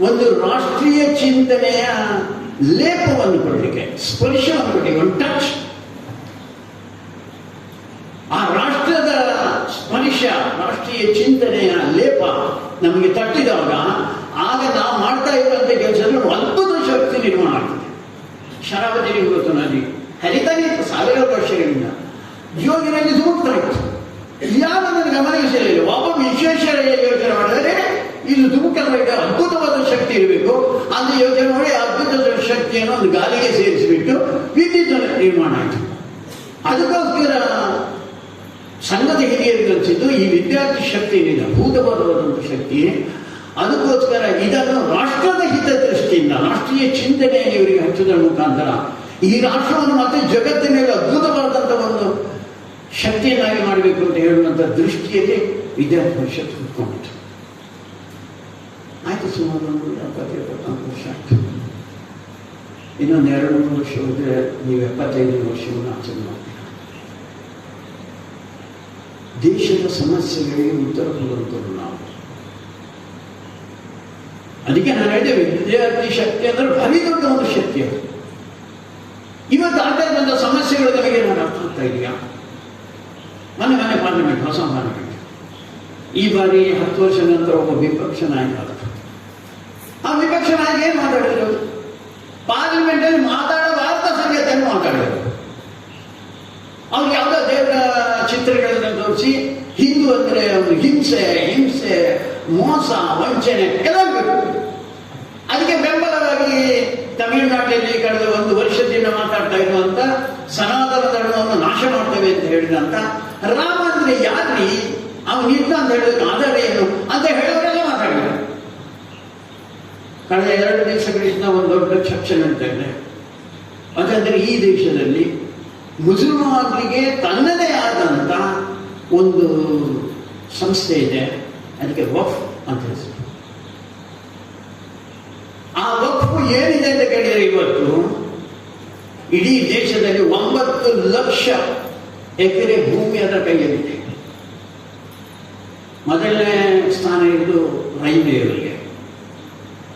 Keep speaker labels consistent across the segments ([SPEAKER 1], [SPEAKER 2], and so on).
[SPEAKER 1] ಒಂದು ರಾಷ್ಟ್ರೀಯ ಚಿಂತನೆಯ ಲೇಪವನ್ನು ಕೊಡಲಿಕ್ಕೆ, ಸ್ಪರ್ಶವನ್ನು ಕೊಡಲಿಕ್ಕೆ, ಒಂದು ಟಚ್ ಆ ರಾಷ್ಟ್ರದ ಸ್ಪರ್ಶ, ರಾಷ್ಟ್ರೀಯ ಚಿಂತನೆಯ ಲೇಪ ನಮಗೆ ತಟ್ಟಿದಾಗ, ಆಗ ನಾವು ಮಾಡ್ತಾ ಇರುವಂತ ಕೆಲಸದಲ್ಲಿ ಒಂದು ಅದ್ಭುತ ಶಕ್ತಿ ನಿರ್ಮಾಣ ಆಗ್ತದೆ. ಶರಾವತಿ ಗೊತ್ತು ನದಿ ಹರಿತಾನೆ ಇತ್ತು ಸಾವಿರಾರು ವರ್ಷಗಳಿಂದ ಯೋಜನೆಯಲ್ಲಿ ಧುಮುಕ್ತಾ ಇತ್ತು. ಯಾವನನ್ನು ಗಮನಿಸಲಿಲ್ಲ ಒಬ್ಬ ವಿಶ್ವೇಶ್ವರಯ್ಯ ಯೋಚನೆ ಮಾಡಿದರೆ, ಇದು ಧುಮುಕಬೇಕು ಇದೆ ಶಕ್ತಿ ಯೋಜನೆ ಯೋಚನೆ ಮಾಡಿ ಅದ್ಭುತದ ಶಕ್ತಿಯನ್ನು ಒಂದು ಗಾಲಿಗೆ ಸೇರಿಸಿಬಿಟ್ಟು ವಿದ್ಯುತ್ ನಿರ್ಮಾಣ ಆಯಿತು. ಅದಕ್ಕೋಸ್ಕರ ಸಂಗತಿ ಹಿರಿಯರಿಗೆ ಕಲಿಸಿದ್ದು ಈ ವಿದ್ಯಾರ್ಥಿ ಶಕ್ತಿ ಏನಿದೆ ಭೂತವಾದವಾದಂಥ ಶಕ್ತಿ ಅದಕ್ಕೋಸ್ಕರ ಇದನ್ನು ರಾಷ್ಟ್ರದ ಹಿತದೃಷ್ಟಿಯಿಂದ, ರಾಷ್ಟ್ರೀಯ ಚಿಂತನೆಯನ್ನು ಇವರಿಗೆ ಹಚ್ಚುವುದರ ಮುಖಾಂತರ ಈ ರಾಷ್ಟ್ರವನ್ನು ಮತ್ತೆ ಜಗತ್ತಿನಲ್ಲಿ ಅದ್ಭುತವಾದಂಥ ಒಂದು ಶಕ್ತಿಯನ್ನಾಗಿ ಮಾಡಬೇಕು ಅಂತ ಹೇಳುವಂಥ ದೃಷ್ಟಿಯಲ್ಲಿ ವಿದ್ಯಾರ್ಥಿ ಪರಿಷತ್ ಕುತ್ಕೊಂಡಿತು ಸುಮಾರು ಒಂದು ವರ್ಷ ನೀವು ಎಪ್ಪತ್ತೈದು ವರ್ಷವನ್ನು ಆಚರಣೆ ದೇಶದ ಸಮಸ್ಯೆಗಳಿಗೆ ಉತ್ತರ ಕೊಡುವಂಥವ್ರು ನಾವು. ಅದಕ್ಕೆ ನಾನು ಹೇಳಿದೆ, ವಿದ್ಯಾರ್ಥಿ ಶಕ್ತಿ ಅಂದ್ರೆ ಭಾರಿ ದೊಡ್ಡ ಒಂದು ಶಕ್ತಿ ಅದು. ಇವತ್ತು ಆಗ್ತಾ ಇದ್ದಂಥ ಸಮಸ್ಯೆಗಳು ಬಗ್ಗೆ ನಾನು ಅರ್ಥ ಆಗ್ತಾ ಇದೆಯಾ? ಮನೆ ಮನೆ ಪಾರ್ಲಿಮೆಂಟ್, ಹೊಸ ಪಾರ್ಲಿಮೆಂಟ್. ಈ ಬಾರಿ ಹತ್ತು ವರ್ಷ ನಂತರ ಒಬ್ಬ ವಿಪಕ್ಷ ನಾಯಕ ಆ ವಿಪಕ್ಷ ನಾಯಕ ಏನು ಮಾತಾಡಿದ್ರು? ಪಾರ್ಲಿಮೆಂಟ್ ಅಲ್ಲಿ ಮಾತಾಡಬಾರ್ದ ಸಂಗತಿಯನ್ನು ಮಾತಾಡಿದ್ರು. ಅವ್ರು ಯಾವುದೋ ದೇವರ ಚಿತ್ರಗಳನ್ನು ತೋರಿಸಿ ಹಿಂದೂ ಅಂದ್ರೆ ಹಿಂಸೆ ಹಿಂಸೆ, ಮೋಸ, ವಂಚನೆ ಬೇಕು ಅದಕ್ಕೆ ಬೆಂಬಲವಾಗಿ ತಮಿಳುನಾಡಿನಲ್ಲಿ ಕಳೆದ ಒಂದು ವರ್ಷದಿಂದ ಮಾತಾಡ್ತಾ ಇರುವಂತ ಸನಾತನ ಧರ್ಮವನ್ನು ನಾಶ ಮಾಡ್ತೇವೆ ಅಂತ ಹೇಳಿದಂತ ರಾಮ ಅಂದ್ರೆ ಯಾರ್ರಿ? ಅವನಿಂದ ಅಂತ ಹೇಳಿದ್ರೆ ಆಧಾರ ಏನು ಅಂತ ಹೇಳೋರೆಲ್ಲ ಮಾತಾಡಿದ್ದಾರೆ ಕಳೆದ ಎರಡು ದಿವಸಗಳಿಂದ ಒಂದು ದೊಡ್ಡ ಚರ್ಚೆ ನಡೀತಾ ಇದೆ ಈ ದೇಶದಲ್ಲಿ ಮುಸಲ್ಮಾನರಿಗೆ ತನ್ನದೇ ಆದಂತ ಒಂದು ಸಂಸ್ಥೆ ಇದೆ. ಅದಕ್ಕೆ ವಫ್ ಅಂತ ಹೆಸರು. ಆ ವಕ್ಫ್ ಏನಿದೆ ಅಂತ ಕೇಳಿದರೆ ಇವತ್ತು ಇಡೀ ದೇಶದಲ್ಲಿ ಒಂಬತ್ತು ಲಕ್ಷ ಎಕರೆ ಭೂಮಿ ಅದರ ಕೈಯಲ್ಲಿದೆ. ಮೊದಲನೇ ಸ್ಥಾನ ಇದ್ದು ರೈಲ್ವೆಯವರಿಗೆ.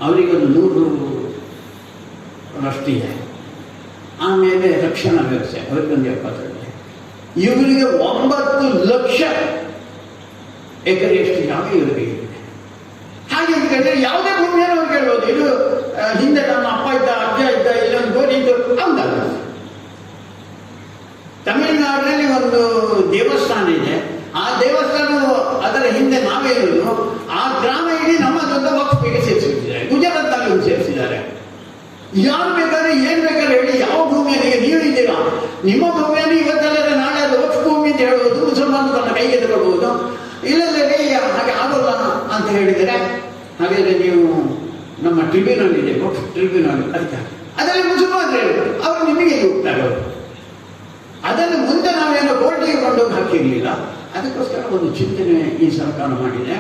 [SPEAKER 1] ಅವರಿಗೆ ಒಂದು ನೂರು ರಷ್ಟಿದೆ. ಆಮೇಲೆ ರಕ್ಷಣಾ ವ್ಯವಸ್ಥೆ ಅವರಿಗೊಂದು ಎಪ್ಪತ್ತೈದು ಇವರಿಗೆ ಒಂಬತ್ತು ಲಕ್ಷ ಎಕರೆಯಷ್ಟು ಜಾಗ ಇವರಿಗೆ ಹಾಗೆ ಅಂತ ಕೇಳಿದ್ರೆ ಯಾವುದೇ ಭೂಮಿಯನ್ನು ಅವ್ರು ಕೇಳ್ಬೋದು. ಇದು ಹಿಂದೆ ನಮ್ಮ ಅಪ್ಪ ಇದ್ದ, ಅಜ್ಜ ಇದ್ದ, ಇಲ್ಲೊಂದು ಗೋರಿ ಇದ್ದು ಹೌದಲ್ಲ ತಮಿಳುನಾಡಿನಲ್ಲಿ ಒಂದು ದೇವಸ್ಥಾನ ಇದೆ. ಆ ದೇವಸ್ಥಾನ ಅದರ ಹಿಂದೆ ನಾವೇ ಇರೋದು. ನಿಮ್ಮ ಭೂಮಿಯನ್ನು ಇವತ್ತಲ್ಲದೆ ನಾಳೆ ವಕ್ಫ್ ಭೂಮಿ ಅಂತ ಹೇಳುವುದು ಮುಸಲ್ಮಾನ ತನ್ನ ಕೈಗೆ ತಗೊಳ್ಬಹುದು ಇಲ್ಲದೇ ಹಾಗೆ ಆಗೋಲ್ಲ ಅಂತ ಹೇಳಿದರೆ, ಹಾಗಾದ್ರೆ ನೀವು ನಮ್ಮ ಟ್ರಿಬ್ಯುನಲ್ ಇದೆ ಟ್ರಿಬ್ಯುನಲ್ ಅದಕ್ಕೆ ಅದರಲ್ಲಿ ಮುಸಲ್ಮಾನರು ಹೇಳಿದರು ಅವರು ನಿಮಗೆ ಹೋಗ್ತಾರೆ ಅದನ್ನು ಮುಂದೆ ನಾವೇನು ಕೋರ್ಟಿಗೆ ಕೊಂಡೋಗಿ ಹಾಕಿರಲಿಲ್ಲ. ಅದಕ್ಕೋಸ್ಕರ ಒಂದು ಚಿಂತನೆ ಈ ಸರ್ಕಾರ ಮಾಡಿದೆ.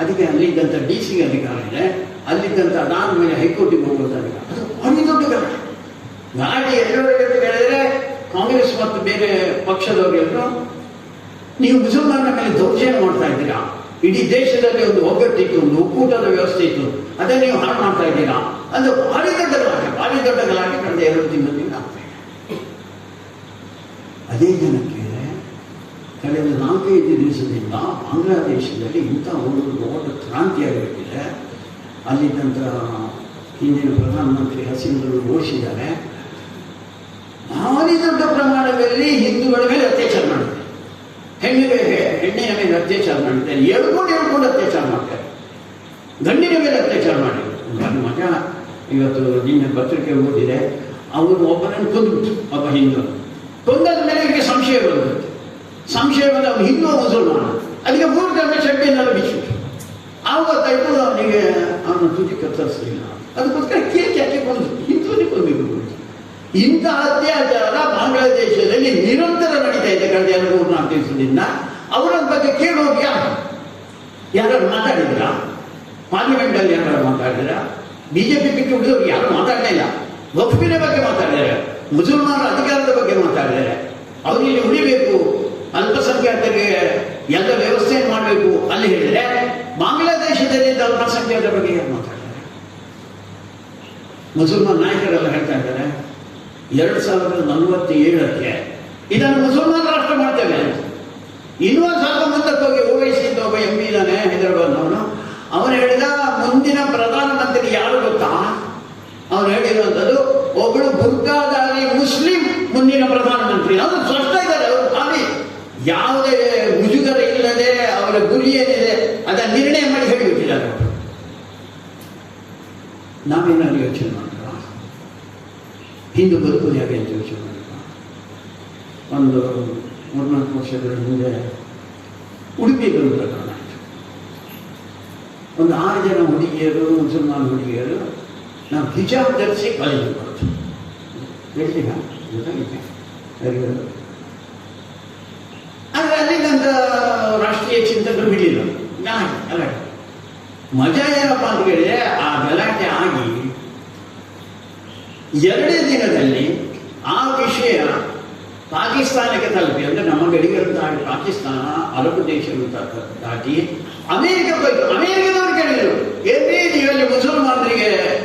[SPEAKER 1] ಅದಕ್ಕೆ ಅಲ್ಲಿದ್ದಂಥ ಡಿ ಸಿ ಅಧಿಕಾರ ಇದೆ. ಅಲ್ಲಿದ್ದಂಥ ಅದಾದ್ಮೇಲೆ ಹೈಕೋರ್ಟಿಗೆ ಹೋಗುವಂಥ ಅಧಿಕಾರ. ಅದು ಭಾರಿ ದೊಡ್ಡ ಗಾಡಿ ಅಂತ ಹೇಳಿದ್ರೆ ಕಾಂಗ್ರೆಸ್ ಮತ್ತು ಬೇರೆ ಪಕ್ಷದವರೆಲ್ಲರೂ ನೀವು ಮುಸಲ್ಮಾನರ ಮೇಲೆ ದೌರ್ಜನ್ಯ ಮಾಡ್ತಾ ಇದ್ದೀರಾ? ಇಡೀ ದೇಶದಲ್ಲಿ ಒಂದು ಒಗ್ಗಟ್ಟಿತ್ತು ಒಂದು ಒಕ್ಕೂಟದ ವ್ಯವಸ್ಥೆ ಇತ್ತು. ಅದೇ ನೀವು ಹಾಳು ಮಾಡ್ತಾ ಇದ್ದೀರಾ? ಅದು ಭಾರಿ ದೊಡ್ಡ ಗಲಾಟೆ ಭಾರಿ ದೊಡ್ಡ ಗಲಾಟೆ ಕಳೆದ ಎರಡು ತಿಂಗಳಿಂದ ಆಗ್ತಾ ಇದೆ. ಅದೇ ಜನಕ್ಕೆ ಕಳೆದ ನಾಲ್ಕೈದು ದಿವಸದಿಂದ ಬಾಂಗ್ಲಾದೇಶದಲ್ಲಿ ಇಂಥ ಒಂದು ದೊಡ್ಡ ಕ್ರಾಂತಿ ಆಗಿಬಿಟ್ಟಿದೆ ಅಲ್ಲಿದ್ದಂಥ ಹಿಂದಿನ ಪ್ರಧಾನಮಂತ್ರಿ ಹಸೀನರು ಘೋಷಿದ್ದಾರೆ ಪ್ರಮಾಣದಲ್ಲಿ ಹಿಂದೂಗಳ ಮೇಲೆ ಅತ್ಯಾಚಾರ ಮಾಡುತ್ತೆ. ಹೆಣ್ಣಿನ ಹೆಣ್ಣಿನ ಮೇಲೆ ಅತ್ಯಾಚಾರ ಮಾಡುತ್ತೆ. ಎಳ್ಕೊಂಡು ಎಳ್ಕೊಂಡು ಅತ್ಯಾಚಾರ ಮಾಡ್ತಾರೆ. ಗಂಡಿನ ಮೇಲೆ ಅತ್ಯಾಚಾರ ಮಾಡಿ ನನ್ನ ಮಗ ಇವತ್ತು ನಿನ್ನೆ ಪತ್ರಿಕೆ ಓದಿದೆ. ಅವನು ಒಬ್ಬನನ್ನು ಕೊಂದ್ಬಿಟ್ಟು ಒಬ್ಬ ಹಿಂದೂ. ಕೊಂದಾದ ಮೇಲೆ ಇವರಿಗೆ ಸಂಶಯ ಬಂದಿತ್ತು ಸಂಶಯ ಬಂದ ಅವನು ಹಿಂದೂ ಮುಸಲ್ಮಾನ ಅದಕ್ಕೆ ಮೂರು ಜನ ಶೆಟ್ಟಿನಲ್ಲಿ ಬಿಚ್ಚಿಟ್ಟು ಆವಾಗ ಗೊತ್ತಾಯ್ತು ಅವನಿಗೆ ಅವನ ತುದಿ ಕತ್ತರಿಸಲಿಲ್ಲ. ಅದಕ್ಕೋಸ್ಕರ ಕೇಕ್ ಇಂಥ ಅತ್ಯಾಚಾರ ಬಾಂಗ್ಲಾದೇಶದಲ್ಲಿ ನಿರಂತರ ನಡೀತಾ ಇದೆ. ಕಳೆದ ಎರಡು, ಮೂರು, ನಾಲ್ಕು ದಿವಸದಿಂದ. ಅವರ ಬಗ್ಗೆ ಕೇಳೋರು ಯಾರು? ಯಾರು ಮಾತಾಡಿದ್ರ? ಪಾರ್ಲಿಮೆಂಟ್ ಅಲ್ಲಿ ಯಾರು ಮಾತಾಡಿದ್ರ? ಬಿಜೆಪಿ ಬಿಟ್ಟು ಉಳಿದವರು ಯಾರು ಮಾತಾಡ್ತಾ ಇಲ್ಲ. ವಕ್ಫಿನ ಬಗ್ಗೆ ಮಾತಾಡಿದ್ದಾರೆ ಮುಸಲ್ಮಾನರ ಅಧಿಕಾರದ ಬಗ್ಗೆ ಮಾತಾಡಿದ್ದಾರೆ ಅವರಿಗೆ ಉಳಿಬೇಕು. ಅಲ್ಪಸಂಖ್ಯಾತರಿಗೆ ಎಲ್ಲ ವ್ಯವಸ್ಥೆ ಮಾಡಬೇಕು ಅಲ್ಲಿ ಹೇಳಿದ್ರೆ ಬಾಂಗ್ಲಾದೇಶದಲ್ಲಿ ಅಲ್ಪಸಂಖ್ಯಾತರ ಬಗ್ಗೆ ಯಾರು ಮಾತಾಡ್ತಾರೆ? ಮುಸಲ್ಮಾನ್ ನಾಯಕರೆಲ್ಲ ಹೇಳ್ತಾ ಇದ್ದಾರೆ. ಎರಡು ಸಾವಿರದ ನಲವತ್ತೇಳಕ್ಕೆ ಇದನ್ನು ಮುಸಲ್ಮಾನ ರಾಷ್ಟ್ರ ಮಾಡ್ತೇವೆ ಅಂತ. ಇನ್ನೊಂದು ಸ್ವಲ್ಪ ಮುಂದಕ್ಕೆ ಹೋಗಿ ಓವೈಸಿದ್ದ ಒಬ್ಬ ಎಂ ಪಿ ಹೈದರಾಬಾದ್ನವನು. ಅವನು ಹೇಳಿದ, ಮುಂದಿನ ಪ್ರಧಾನಮಂತ್ರಿ ಯಾರು ಗೊತ್ತಾ? ಅವನು ಹೇಳಿರುವಂಥದ್ದು ಒಬ್ಬಳು ಬುರ್ಗಾದಾರಿ ಮುಸ್ಲಿಂ, ಮುಂದಿನ ಪ್ರಧಾನಮಂತ್ರಿ ಅದು ಸ್ಪಷ್ಟ ಇದ್ದಾರೆ ಅವರು ಖಾಲಿ ಯಾವುದೇ ಮುಜುಗರ ಇಲ್ಲದೆ, ಅವರ ಗುರಿ ಏನಿದೆ, ಅದನ್ನು ನಿರ್ಣಯ ಮಾಡಿ ಹೇಳಿಬಿಟ್ಟಿದ್ದಾರೆ. ನಾವೇನಾದ್ರು ಯೋಚನೆ ಹಿಂದೂ ಬದುಕೋದು ಹೇಗೆ ಅಂತ ಯೋಚನೆ ಮಾಡುವ ಒಂದು ಮೂರ್ನಾಲ್ಕು ವರ್ಷಗಳ ಹಿಂದೆ ಉಡುಪಿಗಳು ಪ್ರಕರಣ ಆಯಿತು. ಒಂದು ಆರು ಜನ ಹುಡುಗಿಯರು, ಮುಸಲ್ಮಾನ್ ಹುಡುಗಿಯರು, ನಾವು ಹಿಜಾಬ್ ಧರಿಸಿ ಕಾಲೇಜಿಗೆ ಬರೋದು. ಹೇಳಿಲ್ಲ ಗೊತ್ತಾಗಿದೆ ಯಾರಿಗಾದ್ರು? ಆದರೆ ಅಲ್ಲಿಗಂತ ರಾಷ್ಟ್ರೀಯ ಚಿಂತಕರು ಬಿಡಲಿಲ್ಲ ಗಲಾಟೆ ಮಜಾ ಏನಪ್ಪ ಅಂತ ಹೇಳಿದ್ರೆ ಆ ಗಲಾಟೆ ಆಗಿ ಎರಡೇ ದಿನದಲ್ಲಿ ಆ ವಿಷಯ ಪಾಕಿಸ್ತಾನಕ್ಕೆ ತಲುಪಿ, ಅಂದ್ರೆ ನಮ್ಮ ಗಡಿಗಳನ್ನು ದಾಟಿ ಪಾಕಿಸ್ತಾನ ಅರಬ್ ದೇಶಗಳು ದಾಟ- ಅಮೇರಿಕ ಬಗ್ಗೆ ಅಮೇರಿಕದವರು ಕೇಳಿದರು ಏನೇ ನೀವಲ್ಲಿ ಮುಸಲ್ಮಾನರಿಗೆ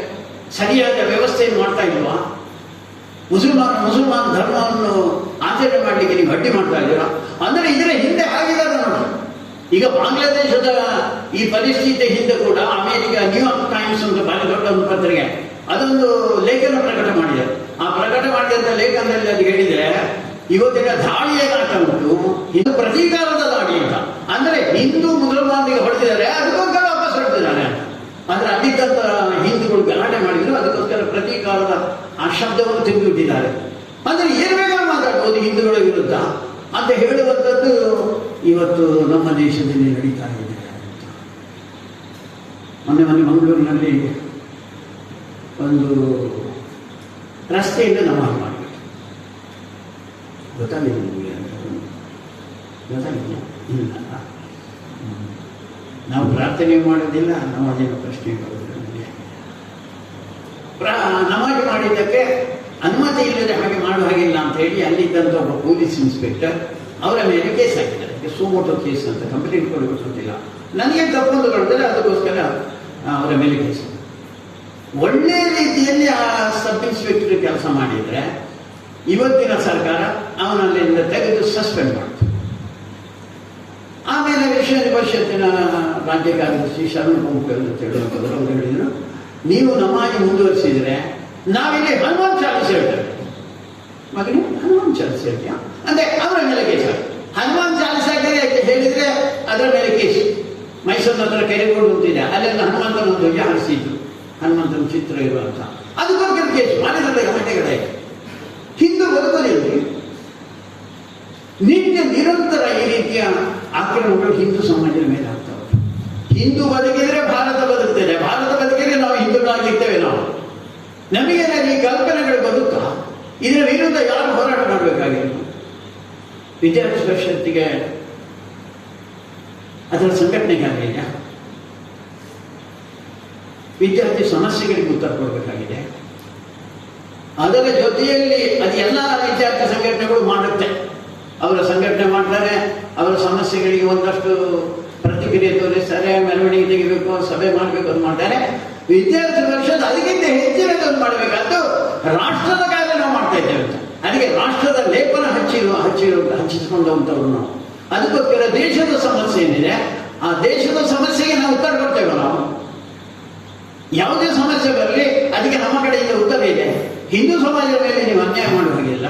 [SPEAKER 1] ಸರಿಯಾದ ವ್ಯವಸ್ಥೆಯನ್ನು ಮಾಡ್ತಾ ಇಲ್ವಾ? ಮುಸಲ್ಮಾನ, ಮುಸಲ್ಮಾನ್ ಧರ್ಮವನ್ನು ಆಚರಣೆ ಮಾಡಲಿಕ್ಕೆ ನೀವು ಅಡ್ಡಿ ಮಾಡ್ತಾ ಇದ್ದೀರಾ? ಅಂದ್ರೆ ಇದರ ಹಿಂದೆ ಆಗಿದ್ದಾರೆ ನೋಡಿ. ಈಗ ಬಾಂಗ್ಲಾದೇಶದ ಈ ಪರಿಸ್ಥಿತಿ ಹಿಂದೆ ಕೂಡ ಅಮೆರಿಕ, ನ್ಯೂಯಾರ್ಕ್ ಟೈಮ್ಸ್ ಅಂತ ಬಹಳ ದೊಡ್ಡ ಒಂದು ಪತ್ರಿಕೆ. ಅದೊಂದು ಲೇಖನ ಪ್ರಕಟ ಮಾಡಿದೆ. ಆ ಪ್ರಕಟ ಮಾಡಿದಂತ ಲೇಖನದಲ್ಲಿ ಅದು ಹೇಳಿದ್ರೆ, ಇವತ್ತಿನ ದಾಳಿಯ ಏನಾಗ್ತಾ ಉಂಟು? ಇದು ಪ್ರತೀಕಾರದ ದಾಳಿ ಅಂತ. ಅಂದ್ರೆ ಹಿಂದೂ ಮುಸಲ್ಮಾನಿಗೆ ಹೊಡೆದಿದ್ದಾರೆ, ಅದಕ್ಕೋಸ್ಕರ ವಾಪಸ್ ಹೊಡೆದಿದ್ದಾನೆ ಅಂದ್ರೆ ಅಲ್ಲಿದ್ದಂತ ಹಿಂದೂಗಳು ಗಲಾಟೆ ಮಾಡಿದ್ರು, ಅದಕ್ಕೋಸ್ಕರ ಪ್ರತೀಕಾರದ ಆ ಶಬ್ದವನ್ನು ತೆಗೆದುಬಿಟ್ಟಿದ್ದಾರೆ. ಅಂದ್ರೆ ಏನ್ ಬೇಕಾದ್ರೂ ಮಾತಾಡ್ಬೋದು ಹಿಂದೂಗಳ ವಿರುದ್ಧ? ಅಂತ ಹೇಳುವಂಥದ್ದು ಇವತ್ತು ನಮ್ಮ ದೇಶದಲ್ಲಿ ನಡೀತಾ ಇದೆ. ಮೊನ್ನೆ ಮೊನ್ನೆ ಮಂಗಳೂರಿನಲ್ಲಿ ಒಂದು ರಸ್ತೆಯಿಂದ ನಮಾಜ್ ಮಾಡಬೇಕು ಗೊತ್ತಾಗಿದೆ ನಿಮಗೆ ಇಲ್ಲ. ನಾವು ಪ್ರಾರ್ಥನೆ ಮಾಡೋದಿಲ್ಲ ನಮಾಜಿನ ಪ್ರಶ್ನೆ ಮಾಡೋದಿಲ್ಲ ನಮಗೆ ಪ್ರಾ ನಮಾಜ್ ಮಾಡಿದ್ದಕ್ಕೆ ಅನುಮತಿ ಇಲ್ಲದೆ ಹಾಗೆ ಮಾಡುವ ಹಾಗಿಲ್ಲ ಅಂತ ಹೇಳಿ ಅಲ್ಲಿದ್ದಂಥ ಒಬ್ಬ ಪೊಲೀಸ್ ಇನ್ಸ್ಪೆಕ್ಟರ್ ಅವರ ಮೇಲೆ ಕೇಸ್ ಹಾಕಿದ್ದಾರೆ. ಸೋಮೋಟೋ ಕೇಸ್ ಅಂತ, ಕಂಪ್ಲೇಂಟ್ ಕೊಡಬೇಕು ಗೊತ್ತಿಲ್ಲ ನನಗೆ ತಪ್ಪೊಂದು ಕಳೆದರೆ ಅದಕ್ಕೋಸ್ಕರ ಅವರ ಮೇಲೆ ಕೇಸ್ ಒಳ್ಳೆ ರೀತಿಯಲ್ಲಿ ಆ ಸಬ್ ಇನ್ಸ್ಪೆಕ್ಟರ್ ಕೆಲಸ ಮಾಡಿದ್ರೆ, ಇವತ್ತಿನ ಸರ್ಕಾರ ಅವನಲ್ಲಿಂದ ತೆಗೆದು ಸಸ್ಪೆಂಡ್ ಮಾಡ್ತು ಆಮೇಲೆ ವಿಷಯ ಪರಿಷತ್ತಿನ ರಾಜ್ಯ ಕಾರ್ಯದರ್ಶಿ ಶರಣ ಪ್ರಮುಖರು ಹೇಳಿದ್ರು, ನೀವು ನಮಾಜ್ ಮುಂದುವರಿಸಿದ್ರೆ ನಾವಿಲ್ಲಿ ಹನುಮಾನ್ ಚಾಲಿಸ್ ಹೇಳ್ತೇವೆ. ಹನುಮಾನ್ ಚಾಲಿಸ್ ಹೇಳ್ತೀಯಾ? ಅಂದ್ರೆ ಅವರ ಮೇಲೆ ಕೇಸ್ ಹನುಮಾನ್ ಚಾಲಿಸ್ ಹಾಕಿದ್ರೆ ಹೇಳಿದ್ರೆ ಅದರ ಮೇಲೆ ಕೇಸ್. ಮೈಸೂರಿನ ಹತ್ರ ಕೈಗೊಂಡು ಅಂತಿದೆ ಅಲ್ಲೆಲ್ಲ ಹನುಮಂತನ ಒಂದು ಹಾರಿಸಿದ್ರು. ಹನುಮಂತನ ಚಿತ್ರ ಇರುವಂತ ಅದಕ್ಕೋಸ್ಕರ ಕೇಸ್ ಮಾಡಿದ್ರೆ ಹಿಂದೂ ಬದುಕೋದಿಲ್ರಿ ನಿತ್ಯ ನಿರಂತರ ಈ ರೀತಿಯ ಆಕ್ರಮಣಗಳು ಹಿಂದೂ ಸಮಾಜದ ಮೇಲೆ ಆಗ್ತವೆ. ಹಿಂದೂ ಬದುಕಿದ್ರೆ ಭಾರತ ಬದುಕ್ತದೆ ಭಾರತ ಬದುಕಿದ್ರೆ ನಾವು ಹಿಂದೂಗಳಾಗಿರ್ತೇವೆ ನಾವು. ನಮಗೆ ಈ ಕಲ್ಪನೆಗಳು ಬದುಕಾ ಇದರ ವಿರುದ್ಧ ಯಾರು ಹೋರಾಟ ಮಾಡಬೇಕಾಗಿತ್ತು? ವಿದ್ಯಾರ್ಥಿ ಪರಿಷತ್ತಿಗೆ ಅದರ ಸಂಘಟನೆಗೆ ವಿದ್ಯಾರ್ಥಿ ಸಮಸ್ಯೆಗಳಿಗೆ ಉತ್ತರ ಕೊಡಬೇಕಾಗಿದೆ. ಅದರ ಜೊತೆಯಲ್ಲಿ ಅದು ಎಲ್ಲ ವಿದ್ಯಾರ್ಥಿ ಸಂಘಟನೆಗಳು ಮಾಡುತ್ತೆ. ಅವರ ಸಂಘಟನೆ ಮಾಡ್ತಾರೆ, ಅವರ ಸಮಸ್ಯೆಗಳಿಗೆ ಒಂದಷ್ಟು ಪ್ರತಿಕ್ರಿಯೆ ತೋರಿಸ್ತಾರೆ ಮೆರವಣಿಗೆ ತೆಗಿಬೇಕು, ಸಭೆ ಮಾಡಬೇಕು ಅಂತ ಮಾಡ್ತಾರೆ. ವಿದ್ಯಾರ್ಥಿ ಪರಿಷತ್ ಅದಕ್ಕಿಂತ ಹೆಚ್ಚಿನದನ್ನು ಮಾಡಬೇಕಾದ್ದು ರಾಷ್ಟ್ರದ ಕಾರ್ಯ ನಾವು ಮಾಡ್ತಾ ಇದ್ದೇವೆ ಅಂತ. ಅದಕ್ಕೆ ರಾಷ್ಟ್ರದ ಲೇಪನ ಹಚ್ಚಿರುವ ಹಚ್ಚಿರುವ ಹಂಚಿಸಿಕೊಂಡವಂಥವ್ರು ನಾವು. ಅದಕ್ಕೋಸ್ಕರ ದೇಶದ ಸಮಸ್ಯೆ ಏನಿದೆ? ಆ ದೇಶದ ಸಮಸ್ಯೆಗೆ ನಾವು ಉತ್ತರ ಕೊಡ್ತೇವೆ ನಾವು. ಯಾವುದೇ ಸಮಸ್ಯೆ ಬರಲಿ ಅದಕ್ಕೆ ನಮ್ಮ ಕಡೆಯಿಂದ ಉತ್ತರ ಇದೆ. ಹಿಂದೂ ಸಮಾಜದ ಮೇಲೆ ನೀವು ಅನ್ಯಾಯ ಮಾಡುವ ಹಾಗಿಲ್ಲ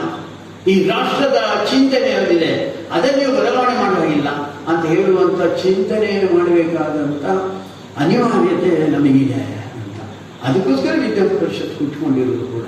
[SPEAKER 1] ಈ ರಾಷ್ಟ್ರದ ಚಿಂತನೆ ಏನಿದೆ, ಅದನ್ನು ನೀವು ಬದಲಾವಣೆ ಮಾಡುವ ಹಾಗಿಲ್ಲ ಅಂತ ಹೇಳುವಂತ ಚಿಂತನೆಯನ್ನು ಮಾಡಬೇಕಾದಂತ ಅನಿವಾರ್ಯತೆ ನಮಗಿದೆ ಅಂತ. ಅದಕ್ಕೋಸ್ಕರ ವಿದ್ಯಾರ್ಥಿ ಪರಿಷತ್ ಹುಟ್ಕೊಂಡಿರುವುದು ಕೂಡ.